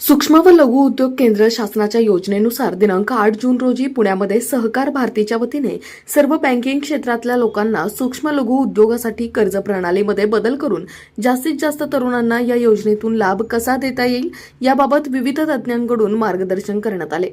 सूक्ष्म व लघु उद्योग केंद्र शासनाच्या योजनेनुसार दिनांक आठ जून रोजी पुण्यामध्ये सहकार भारतीच्या वतीने सर्व बँकिंग क्षेत्रातल्या लोकांना सूक्ष्म लघु उद्योगासाठी कर्ज प्रणालीमध्ये बदल करून जास्तीत जास्त तरुणांना या योजनेतून लाभ कसा देता येईल याबाबत विविध तज्ज्ञांकडून मार्गदर्शन करण्यात आले.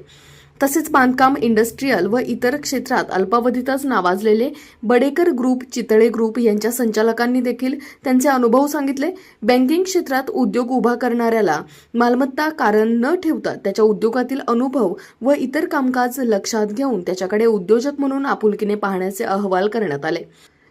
तसेच बांधकाम इंडस्ट्रीयल व इतर क्षेत्रात अल्पावधीतच नावाजलेले बडेकर ग्रुप चितळे ग्रुप यांच्या संचालकांनी देखील त्यांचे अनुभव सांगितले. बँकिंग क्षेत्रात उद्योग उभा करणाऱ्याला मालमत्ता कारण न ठेवता त्याच्या उद्योगातील अनुभव व इतर कामकाज लक्षात घेऊन त्याच्याकडे उद्योजक म्हणून आपुलकीने पाहण्याचे अहवाल करण्यात आले.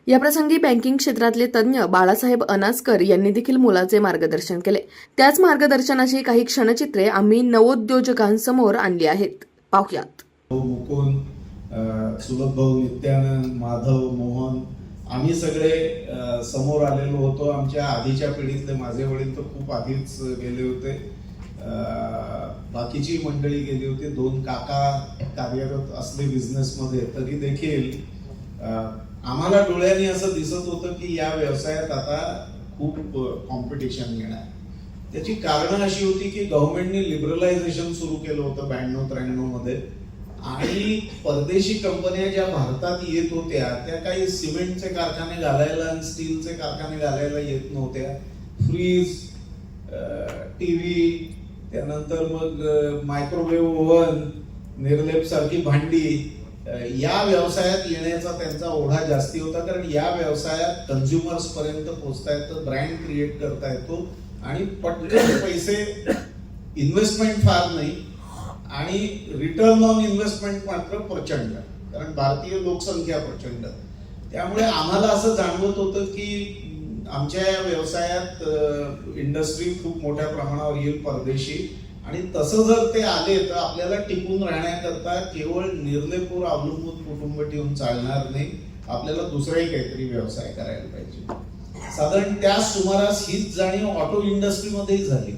याप्रसंगी बँकिंग क्षेत्रातले तज्ज्ञ बाळासाहेब अनासकर यांनी देखील मोलाचे मार्गदर्शन केले. त्याच मार्गदर्शनाची काही क्षणचित्रे आम्ही नवोद्योजकांसमोर आणली आहेत. पाहुयात. भाऊ मुकुंद सुलभ भाऊ नित्यानंद माधव मोहन आम्ही सगळे समोर आलेलो होतो. आमच्या आधीच्या पिढीतले माझे वडील तर खूप आधीच गेले होते. बाकीची मंडळी गेली होती. दोन काका कार्यरत असले बिझनेसमध्ये तरी देखील आम्हाला डोळ्यांनी असं दिसत होतं की या व्यवसायात आता खूप कॉम्पिटिशन येणार. त्याची कारणं अशी होती की गव्हर्नमेंटने लिबरलायझेशन सुरू केलं होतं ब्याण्णव त्र्याण्णवमध्ये. आणि परदेशी कंपन्या ज्या भारतात येत होत्या त्या काही सिमेंटचे कारखाने घालायला आणि स्टीलचे कारखाने घालायला येत नव्हत्या. फ्रीज टीव्ही त्यानंतर मग मायक्रोवेव्ह ओव्हन निर्लेप सारखी भांडी या व्यवसायात येण्याचा त्यांचा ओढा जास्ती होता. कारण या व्यवसायात कन्झ्युमर्स पर्यंत पोहोचता येतो ब्रँड क्रिएट करता येतो आणि पटकन पैसे इन्व्हेस्टमेंट फार नाही. आणि रिटर्न ऑन इन्व्हेस्टमेंट मात्र प्रचंड. कारण भारतीय लोकसंख्या प्रचंड. त्यामुळे आम्हाला असं जाणवत होतं की आमच्या या व्यवसायात इंडस्ट्री खूप मोठ्या प्रमाणावर येईल परदेशी. आणि तसं जर ते आले तर आपल्याला टिकून राहण्याकरता केवळ निर्लेपूर अवलंबून कुटुंब ठेवून चालणार नाही. आपल्याला दुसराही काहीतरी व्यवसाय करायला पाहिजे. साधारण त्या सुमारास हीच जाणीव ऑटो इंडस्ट्रीमध्येही झाली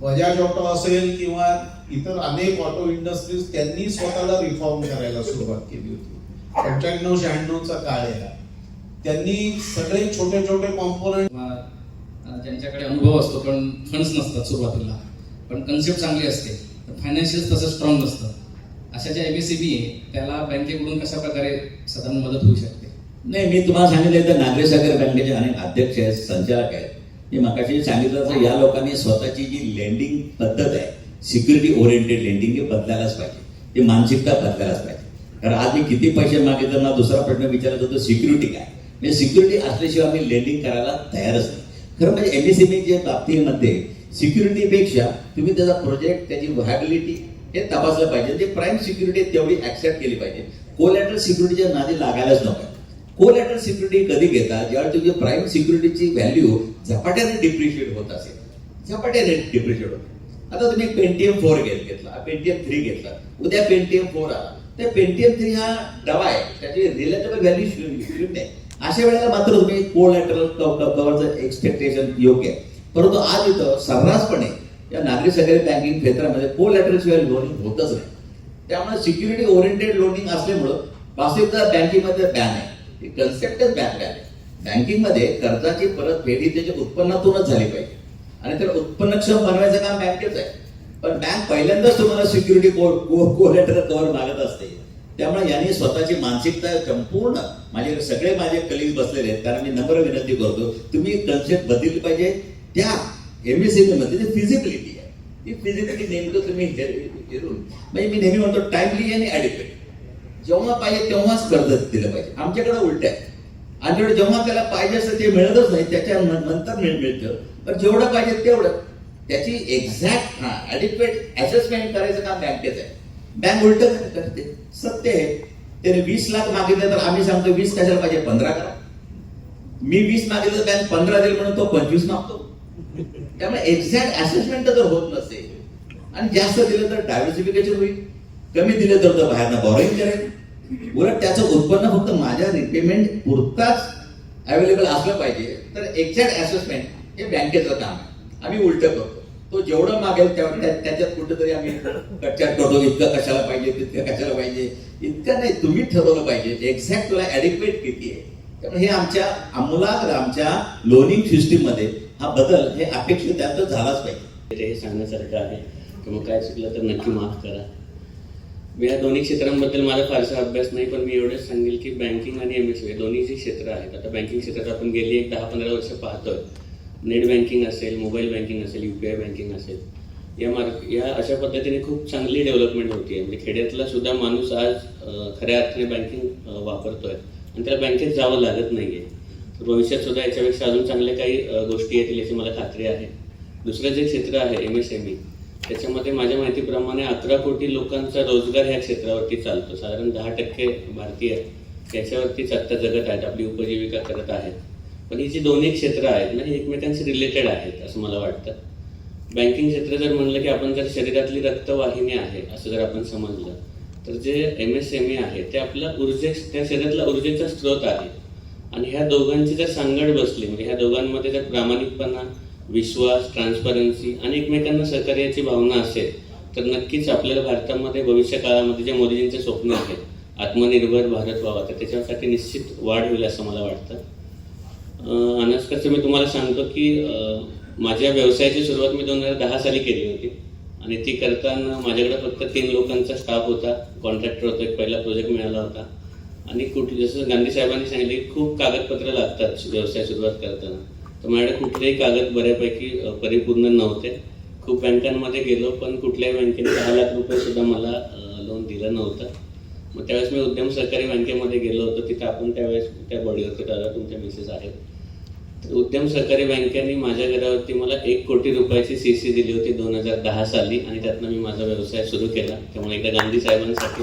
बजाज ऑटो असेल किंवा इतर अनेक ऑटो इंडस्ट्रीज त्यांनी स्वतःला रिफॉर्म करायला सुरुवात केली होती. पंच्याण्णव शहाण्णवचा काळ आहे त्यांनी सगळे छोटे छोटे कॉम्पोनंट ज्यांच्याकडे अनुभव असतो पण फंड्स नसतात सुरुवातीला पण कन्सेप्ट चांगली असते फायनान्शियल तसं स्ट्रॉंग नसतं. अशा ज्या एम एस सी बी आहे त्याला बँकेकडून कशा प्रकारे साधारण मदत होऊ शकते? नाही मी तुम्हाला सांगितलं तर नागरी सागर बँकेचे अनेक अध्यक्ष आहेत संचालक आहेत. मी मकाशी सांगितलं तर या लोकांनी स्वतःची जी लेंडिंग पद्धत आहे सिक्युरिटी ओरिएंटेड लेंडिंग हे बदलायलाच पाहिजे. ती मानसिकता बदलायलाच पाहिजे. कारण आज मी किती पैसे मागितलं ना दुसरा प्रश्न विचारत होतो सिक्युरिटी काय? म्हणजे सिक्युरिटी असल्याशिवाय आम्ही लेंडिंग करायला तयारच नाही. खरं म्हणजे एमएसएमईच्या बाबतीमध्ये सिक्युरिटीपेक्षा तुम्ही त्याचा प्रोजेक्ट त्याची व्हायबिलिटी हे तपासलं पाहिजे. ते प्राईम सिक्युरिटी तेवढी ऍक्सेप्ट केली पाहिजे. कोलॅटरल सिक्युरिटीच्या नादी लागायलाच नको. कोलॅटरल सिक्युरिटी कधी घेता? ज्यावेळी तुमची प्राईम सिक्युरिटीची व्हॅल्यू झपाट्याने डिप्रिशिएट होत असेल. झपाट्याने डिप्रिशिएट होत. आता तुम्ही पेंटीएम फोर घेत घेतला. पेंटीएम थ्री घेतला. उद्या पेंटीएम फोर आला. त्या पेंटीएम थ्री हा डबा आहे. त्याची रिलेटेबल व्हॅल्यू शून्य आहे. अशा वेळेला मात्र तुम्ही कोलॅटरल कव्हरचं एक्सपेक्टेशन योग्य आहे. परंतु आज इथं सर्रासपणे या नागरी सहकारी बँकिंग क्षेत्रामध्ये कोलॅटरल शिवाय लोनिंग होतच नाही. त्यामुळे सिक्युरिटी ओरिएंटेड लोनिंग असल्यामुळं वास्तविकता बँकिंगमध्ये बॅन आहे. कन्सेप्टच बँक आहे बँकिंगमध्ये कर्जाची परतफेड ही त्याच्या उत्पन्नातूनच झाली पाहिजे आणि त्याला उत्पन्नक्षम बनवायचं काम बँकेच आहे पण बँक पहिल्यांदाच तुम्हाला सिक्युरिटी कोलेटर कव्हर मागत असते त्यामुळे यांनी स्वतःची मानसिकता संपूर्ण माझे सगळे माझे कलिग बसलेले आहेत कारण मी नम्र विनंती करतो तुम्ही कन्सेप्ट बदलली पाहिजे त्या एमएसएमई मध्ये जी फिजिबिलिटी आहे ती फिजिबिलिटी नेमकं तुम्ही म्हणजे मी नेहमी म्हणतो टाइमली आणि ॲडिक्वेट जेव्हा पाहिजे तेव्हाच कर्ज दिलं पाहिजे. आमच्याकडे उलट आहे आमच्याकडे जेव्हा त्याला पाहिजे असतं ते मिळतच नाही त्याच्या नंतर मिळ मिळतं. पण जेवढं पाहिजे तेवढं. त्याची एक्झॅक्ट हा ॲडिक्वेट असेसमेंट करायचं काम बँकेचं आहे. बँक उलट करते? सत्य आहे. त्याने वीस लाख मागितले तर आम्ही सांगतो वीस कशाला पाहिजे? पंधरा करा. मी वीस मागितलं तर बँक पंधरा देईल म्हणून तो पंचवीस मागतो. त्यामुळे एक्झॅक्ट असेसमेंट जर होत नसेल आणि जास्त दिलं तर डायव्हर्सिफिकेशन होईल. कमी दिलं तर तो बाहेरनं बॉरोईंग करेल. उलट त्याचं उत्पन्न फक्त माझ्या रिपेमेंट पुरताच अवेलेबल असलं पाहिजे. तर एक्झॅक्ट असेसमेंट हे बँकेचं काम आहे. आम्ही उलट करतो. तो जेवढं मागेल त्याच्यात कुठेतरी आम्ही कच्च्यात करतो. इतकं कशाला पाहिजे तितकं कशाला पाहिजे? इतकं नाही तुम्ही ठरवलं पाहिजे. एक्झॅक्ट तुला ऍडिक्वेट किती आहे. त्यामुळे हे आमच्या आमूलाग्र आमच्या लोनिंग सिस्टीममध्ये हा बदल हे अपेक्षित त्यात झालाच पाहिजे. हे सांगण्यासारखं आहे. की मग काय चुकलं तर नक्की माफ करा. म्हणजे या दोन्ही क्षेत्रांबद्दल माझा फारसा अभ्यास नाही पण मी एवढंच सांगेल की बँकिंग आणि एम एस दोन्ही जी क्षेत्र आहेत आता बँकिंग क्षेत्रात आपण गेली एक दहा पंधरा वर्ष पाहतोय. नेट बँकिंग असेल मोबाईल बँकिंग असेल यू पी आय बँकिंग असेल. या मार्ग या अशा पद्धतीने खूप चांगली डेव्हलपमेंट होती आहे म्हणजे खेड्यातला सुद्धा माणूस आज खऱ्या अर्थाने बँकिंग वापरतोय. आणि त्याला बँकेत जावं लागत नाही तर भविष्यात सुद्धा याच्यापेक्षा अजून चांगल्या काही गोष्टी येतील याची मला खात्री आहे. दुसरं जे क्षेत्र आहे एम एस एम ई त्याच्यामध्ये माझ्या माहितीप्रमाणे अकरा कोटी लोकांचा रोजगार ह्या क्षेत्रावरती चालतो. साधारण दहा टक्के भारतीय याच्यावरतीच आत्ता जगत आहेत आपली उपजीविका करत आहेत. पण ही जी दोन्ही क्षेत्र आहेत ना ही एकमेकांशी रिलेटेड आहेत असं मला वाटतं. बँकिंग क्षेत्र जर म्हणलं की आपण जर शरीरातली रक्तवाहिनी आहे असं जर आपण समजलं तर जे एम एस एम ई आहे ते आपलं ऊर्जे त्या शरीरातला ऊर्जेचा स्रोत आहे. आणि ह्या दोघांची जर सांगड बसली म्हणजे ह्या दोघांमध्ये जर प्रामाणिकपणा विश्वास ट्रान्सपरन्सी आणि एकमेकांना सहकार्याची भावना असेल तर नक्कीच आपल्याला भारतामध्ये भविष्य काळामध्ये जे मोदीजींचे स्वप्न आहे आत्मनिर्भर भारत व्हावा तर त्याच्यासाठी निश्चित वाढ होईल असं मला वाटतं. अं, मी तुम्हाला सांगतो की माझ्या व्यवसायाची सुरुवात मी दोन हजार दहा साली केली होती. आणि ती करताना माझ्याकडे फक्त तीन लोकांचा स्टाफ होता कॉन्ट्रॅक्टर होता एक पहिला प्रोजेक्ट मिळाला होता. आणि कुठे जसं गांधी साहेबांनी सांगितले की खूप कागदपत्र लागतात व्यवसाय सुरुवात करताना. तर माझ्याकडे कुठलेही कागद बऱ्यापैकी परिपूर्ण नव्हते. खूप बँकांमध्ये गेलो पण कुठल्याही बँकेने दहा लाख रुपयेसुद्धा मला लोन दिलं नव्हतं. मग त्यावेळेस मी उद्यम सहकारी बँकेमध्ये गेलो होतो. तिथं आपण त्यावेळेस त्या बॉडीवरती दादा तुमच्या मिसेस आहेत. तर उद्यम सहकारी बँकेने माझ्या घरावरती मला एक कोटी रुपयाची सी सी दिली होती दोन हजार दहा साली आणि त्यातनं मी माझा व्यवसाय सुरू केला. त्यामुळे एकदा गांधी साहेबांसाठी